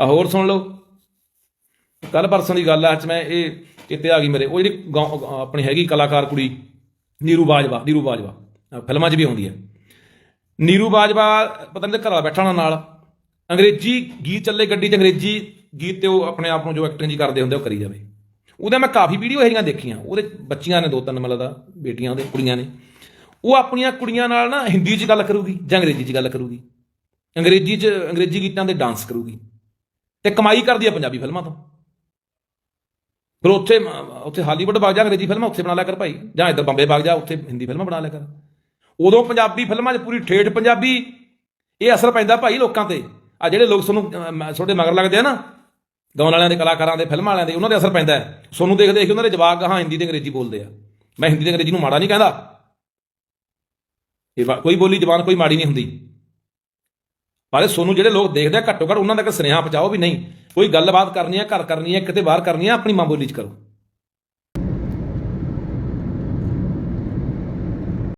ਆ ਹੋਰ ਸੁਣ ਲਓ। ਕੱਲ ਪਰਸੋਂ ਦੀ ਗੱਲ ਆ, ਅੱਜ ਮੈਂ ਇਹ ਚਿੱਤੇ ਆ ਗਈ ਮੇਰੇ। ਉਹ ਜਿਹੜੀ ਗਾਉਂ- ਆਪਣੀ ਹੈਗੀ ਕਲਾਕਾਰ ਕੁੜੀ, ਨੀਰੂ ਬਾਜਵਾ ਨੀਰੂ ਬਾਜਵਾ। ਫਿਲਮਾਂ 'ਚ ਵੀ ਆਉਂਦੀ ਹੈ ਨੀਰੂ ਬਾਜਵਾ, ਪਤਾ ਨਹੀਂ ਘਰ ਵਾਲਾ ਬੈਠਾ ਹੋਣਾ ਨਾਲ। ਅੰਗਰੇਜ਼ੀ ਗੀਤ ਚੱਲੇ ਗੱਡੀ 'ਚ ਅੰਗਰੇਜ਼ੀ ਗੀਤ ਤੇ ਉਹ ਆਪਣੇ ਆਪ ਨੂੰ ਜੋ ਐਕਟਿੰਗ ਜੀ ਕਰਦੇ ਹੁੰਦੇ ਉਹ ਕਰੀ ਜਾਵੇ। ਉਹਦੇ ਮੈਂ ਕਾਫੀ ਵੀਡੀਓ ਹੈਗੀਆਂ ਦੇਖੀਆਂ। ਉਹਦੇ ਬੱਚੀਆਂ ਨੇ ਦੋ ਤਿੰਨ ਮਤਲਬ ਦਾ, ਬੇਟੀਆਂ ਉਹਦੇ, ਕੁੜੀਆਂ ਨੇ। ਉਹ ਆਪਣੀਆਂ ਕੁੜੀਆਂ ਨਾਲ ਨਾ ਹਿੰਦੀ 'ਚ ਗੱਲ ਕਰੂਗੀ ਜਾਂ ਅੰਗਰੇਜ਼ੀ 'ਚ ਗੱਲ ਕਰੂਗੀ। ਅੰਗਰੇਜ਼ੀ 'ਚ, ਅੰਗਰੇਜ਼ੀ ਗੀਤਾਂ ਤੇ ਡਾਂਸ ਕਰੂਗੀ। ਤੇ ਕਮਾਈ ਕਰਦੀ ਆ ਪੰਜਾਬੀ ਫਿਲਮਾਂ ਤੋਂ। ਫਿਰ ਉੱਥੇ ਉੱਥੇ ਹਾਲੀਵੁੱਡ ਵਗ ਜਾ, ਅੰਗਰੇਜ਼ੀ ਫਿਲਮਾਂ ਉੱਥੇ ਬਣਾ ਲਿਆ ਕਰ ਭਾਈ। ਜਾਂ ਇੱਧਰ ਬੰਬੇ ਵਗ ਜਾ, ਉੱਥੇ ਹਿੰਦੀ ਫਿਲਮਾਂ ਬਣਾ ਲਿਆ ਕਰ। ਉਦੋਂ ਪੰਜਾਬੀ ਫਿਲਮਾਂ 'ਚ ਪੂਰੀ ਠੇਠ ਪੰਜਾਬੀ। ਇਹ ਅਸਰ ਪੈਂਦਾ ਭਾਈ ਲੋਕਾਂ ਤੇ। ਆ ਜਿਹੜੇ ਲੋਕ ਤੁਹਾਨੂੰ ਤੁਹਾਡੇ ਮਗਰ ਲੱਗਦੇ ਆ ਨਾ, ਗਾਉਣ ਵਾਲਿਆਂ ਦੇ ਕਲਾਕਾਰਾਂ ਦੇ, ਫਿਲਮਾਂ ਵਾਲਿਆਂ ਦੇ, ਉਹਨਾਂ ਦੇ ਅਸਰ ਪੈਂਦਾ ਹੈ। ਤੁਹਾਨੂੰ ਦੇਖ ਦੇਖ ਉਹਨਾਂ ਦੇ ਜਵਾਕ ਹਾਂ ਹਿੰਦੀ ਤੇ ਅੰਗਰੇਜ਼ੀ ਬੋਲਦੇ ਆ। ਮੈਂ ਹਿੰਦੀ ਤੇ ਅੰਗਰੇਜ਼ੀ ਨੂੰ ਮਾੜਾ ਨਹੀਂ ਕਹਿੰਦਾ। ਇਹ ਵਾ- ਕੋਈ ਬੋਲੀ ਜ਼ਬਾਨ ਕੋਈ ਮਾੜੀ ਨਹੀਂ ਹੁੰਦੀ। ਪਰ ਸੋਨੂੰ ਜਿਹੜੇ ਲੋਕ ਦੇਖਦੇ ਆ, ਘੱਟੋ ਘੱਟ ਉਹਨਾਂ ਤੱਕ ਸੁਨੇਹਾ ਪਹੁੰਚਾਓ ਵੀ ਨਹੀਂ। ਕੋਈ ਗੱਲਬਾਤ ਕਰਨੀ ਹੈ ਘਰ ਕਰਨੀ ਹੈ ਕਿਤੇ ਬਾਹਰ ਕਰਨੀ ਹੈ ਆਪਣੀ ਮਾਂ ਬੋਲੀ ਚ ਕਰੋ।